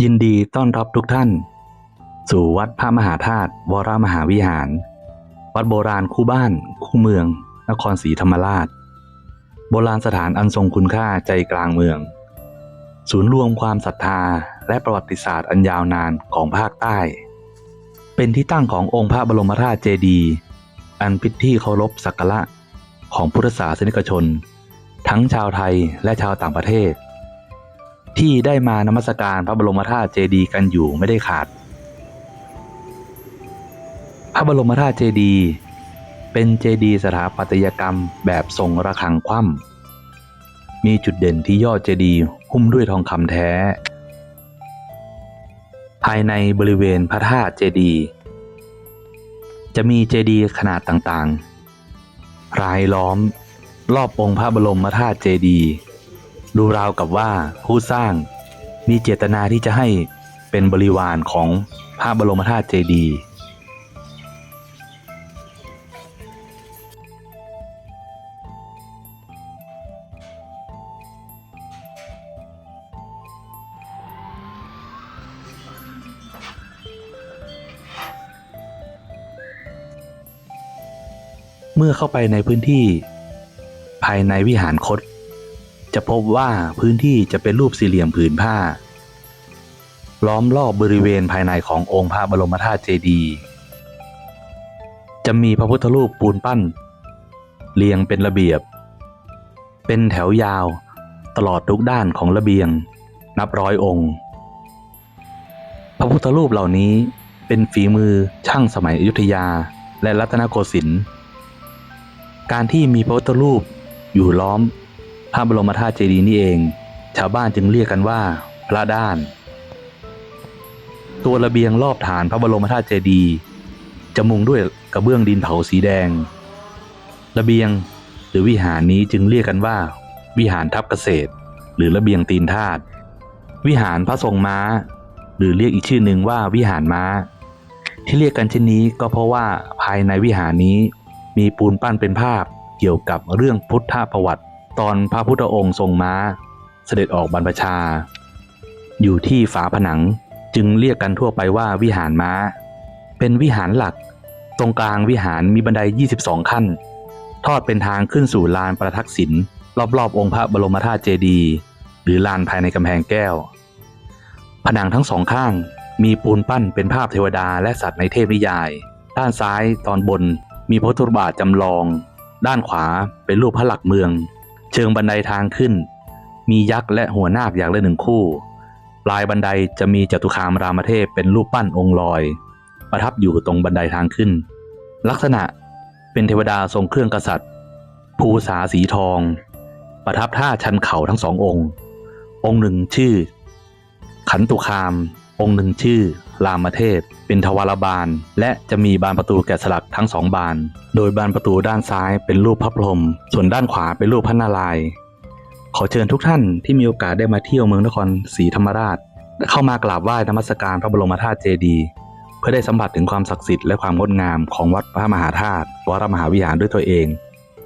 ยินดีต้อนรับทุกท่าน สู่วัดพระมหาธาตุวรมหาวิหาร วัดโบราณคู่บ้าน คู่เมือง นครศรีธรรมราช โบราณสถานอันทรงคุณค่าใจกลางเมือง ศูนย์รวมความศรัทธาและประวัติศาสตร์อันยาวนานของภาคใต้ เป็นที่ตั้งขององค์พระบรมธาตุเจดีย์อันพิดที่เคารพสักการะของพุทธศาสนิกชน ทั้งชาวไทยและชาวต่างประเทศ ที่ได้มานมัสการพระบรมธาตุเจดีย์กันอยู่ไม่ได้ขาด พระบรมธาตุเจดีย์เป็นเจดีย์สถาปัตยกรรมแบบทรงระฆังคว่ำมีจุดเด่นที่ยอดเจดีย์หุ้มด้วยทองคำแท้ ภายในบริเวณพระธาตุเจดีย์จะมีเจดีย์ขนาดต่างๆ รายล้อมรอบองค์พระบรมธาตุเจดีย์ ดูราวกับว่าผู้สร้างมีเจตนาที่จะให้เป็นบริวารของพระบรมธาตุเจดีย์เมื่อเข้าไปในพื้นที่ภายในวิหารคต จะพบว่าพื้นที่จะเป็นรูปสี่เหลี่ยมผืนผ้า ล้อมรอบบริเวณภายในขององค์พระบรมธาตุเจดีย์จะมีพระพุทธรูปปูนปั้น เรียงเป็นระเบียบ เป็นแถวยาวตลอดทุกด้านของระเบียง นับร้อยองค์ พระพุทธรูปเหล่านี้เป็นฝีมือช่างสมัยอยุธยาและรัตนโกสินทร์การที่มีพระพุทธรูปอยู่ล้อม พระบรมธาตุเจดีย์นี่เอง ชาวบ้านจึงเรียกกันว่า พระด้าน ตัวระเบียงรอบฐานพระบรมธาตุเจดีย์จะมุงด้วยกระเบื้องดินเผาสีแดง ระเบียงหรือวิหารนี้จึงเรียกกันว่า วิหารทับเกษตร หรือระเบียงตีนธาตุวิหารพระทรงม้า หรือเรียกอีกชื่อหนึ่งว่าวิหารม้า ที่เรียกกันเช่นนี้ก็เพราะว่าภายในวิหารนี้มีปูนปั้นเป็นภาพเกี่ยวกับเรื่องพุทธประวัติ ตอนพระพุทธองค์ทรงม้า เสด็จออกบรรพชา อยู่ที่ฝาผนังจึงเรียกกันทั่วไปว่าวิหารม้า เป็นวิหารหลัก ตรงกลางวิหารมีบันได 22 ขั้น ทอดเป็นทางขึ้นสู่ลานประทักษิณรอบๆ องค์พระบรมธาตุเจดีย์หรือลานภายในกำแพงแก้ว ผนังทั้งสองข้างมีปูนปั้นเป็นภาพเทวดาและสัตว์ในเทพนิยาย ด้านซ้ายตอนบนมีพระพุบาทจำลอง ด้านขวาเป็นรูปพระหลักเมือง เชิงบันไดทางขึ้น มียักษ์และหัวนาคอย่างละหนึ่งคู่ ปลายบันไดจะมีจตุคามรามเทพเป็นรูปปั้นองค์ลอย ประทับอยู่ตรงบันไดทางขึ้น ลักษณะเป็นเทวดาทรงเครื่องกษัตริย์ ภูษาสีทอง ประทับท่าชันเข่าทั้งสององค์ องค์หนึ่งชื่อ ขันตุคาม องค์หนึ่งชื่อรามเทพเป็นทวารบาลและจะมีบานประตูแกะสลักทั้งสองบาน โดยบานประตูด้านซ้ายเป็นรูปพระพรหมส่วนด้านขวาเป็นรูปพระนารายณ์ขอเชิญทุกท่านที่มีโอกาสได้มาเที่ยวเมืองนครศรีธรรมราช เข้ามากราบไหว้นมัสการพระบรมธาตุเจดีย์เพื่อได้สัมผัสถึงความศักดิ์สิทธิ์และความงดงามของวัดพระมหาธาตุวรมหาวิหารด้วยตัวเอง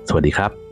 สวัสดีครับ